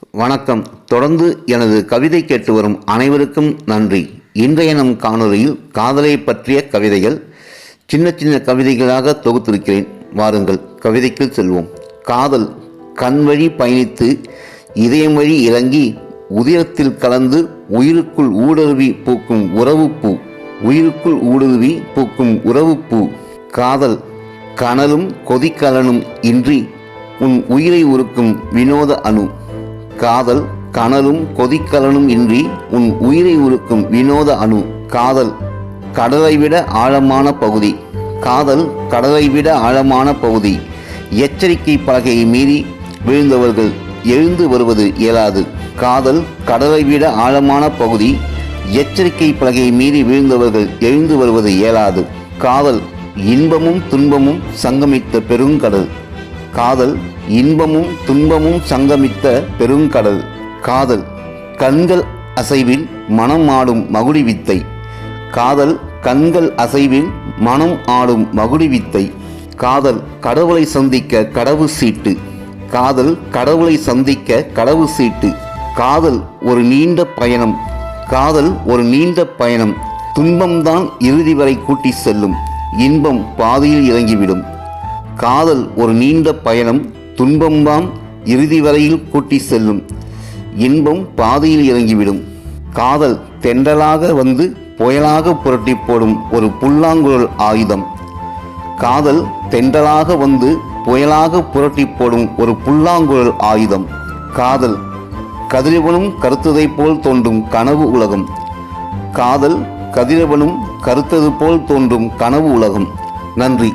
வணக்கம். தொடர்ந்து எனது கவிதை கேட்டு வரும் அனைவருக்கும் நன்றி. இன்றைய நம் காணொலியில் காதலை பற்றிய கவிதைகள் சின்ன சின்ன கவிதைகளாக தொகுத்திருக்கிறேன். வாருங்கள் கவிதைக்குள் செல்வோம். காதல் கண் வழி பயணித்து இதயம் வழி இறங்கி உதிரத்தில் கலந்து உயிருக்குள் ஊடுருவி பூக்கும் உறவு பூ உயிருக்குள் ஊடுருவி பூக்கும் உறவு பூ காதல் கனலும் கொதிக்கலனும் இன்றி உன் உயிரை உருக்கும் வினோத அணு. காதல் கனலும் கொதிக்கலனும் இன்றி உன் உயிரை உருக்கும் வினோத அணு காதல் கடலை விட ஆழமான பகுதி. காதல் கடலை விட ஆழமான பகுதி. எச்சரிக்கை பலகையை மீறி விழுந்தவர்கள் எழுந்து வருவது இயலாது. காதல் கடலை விட ஆழமான பகுதி. எச்சரிக்கை பலகையை மீறி வீழ்ந்தவர்கள் எழுந்து வருவது இயலாது. காதல் இன்பமும் துன்பமும் சங்கமித்த பெருங்கடல். காதல் இன்பமும் துன்பமும் சங்கமித்த பெருங்கடல். காதல் கண்கள் அசைவில் மனம் ஆடும் மகுடி வித்தை. காதல் கண்கள் அசைவில் மனம் ஆடும் மகுடி வித்தை. காதல் கடவுளை சந்திக்க கடவு சீட்டு. காதல் கடவுளை சந்திக்க கடவு சீட்டு. காதல் ஒரு நீண்ட பயணம். காதல் ஒரு நீண்ட பயணம். துன்பம்தான் இறுதி வரை கூட்டி செல்லும். இன்பம் பாதியில் இறங்கிவிடும். காதல் ஒரு நீண்ட பயணம் துன்பம்தான் இறுதி வரையில் கூட்டி செல்லும். இன்பம் பாதையில் இறங்கிவிடும். காதல் தென்றலாக வந்து புயலாக புரட்டி போடும் ஒரு புல்லாங்குழல் ஆயுதம். காதல் தென்றலாக வந்து புயலாக புரட்டி போடும் ஒரு புல்லாங்குழல் ஆயுதம். காதல் கதிரவனும் கருத்ததைப் போல் தோன்றும் கனவு உலகம். காதல் கதிரவனும் கருத்தது போல் தோன்றும் கனவு உலகம். நன்றி.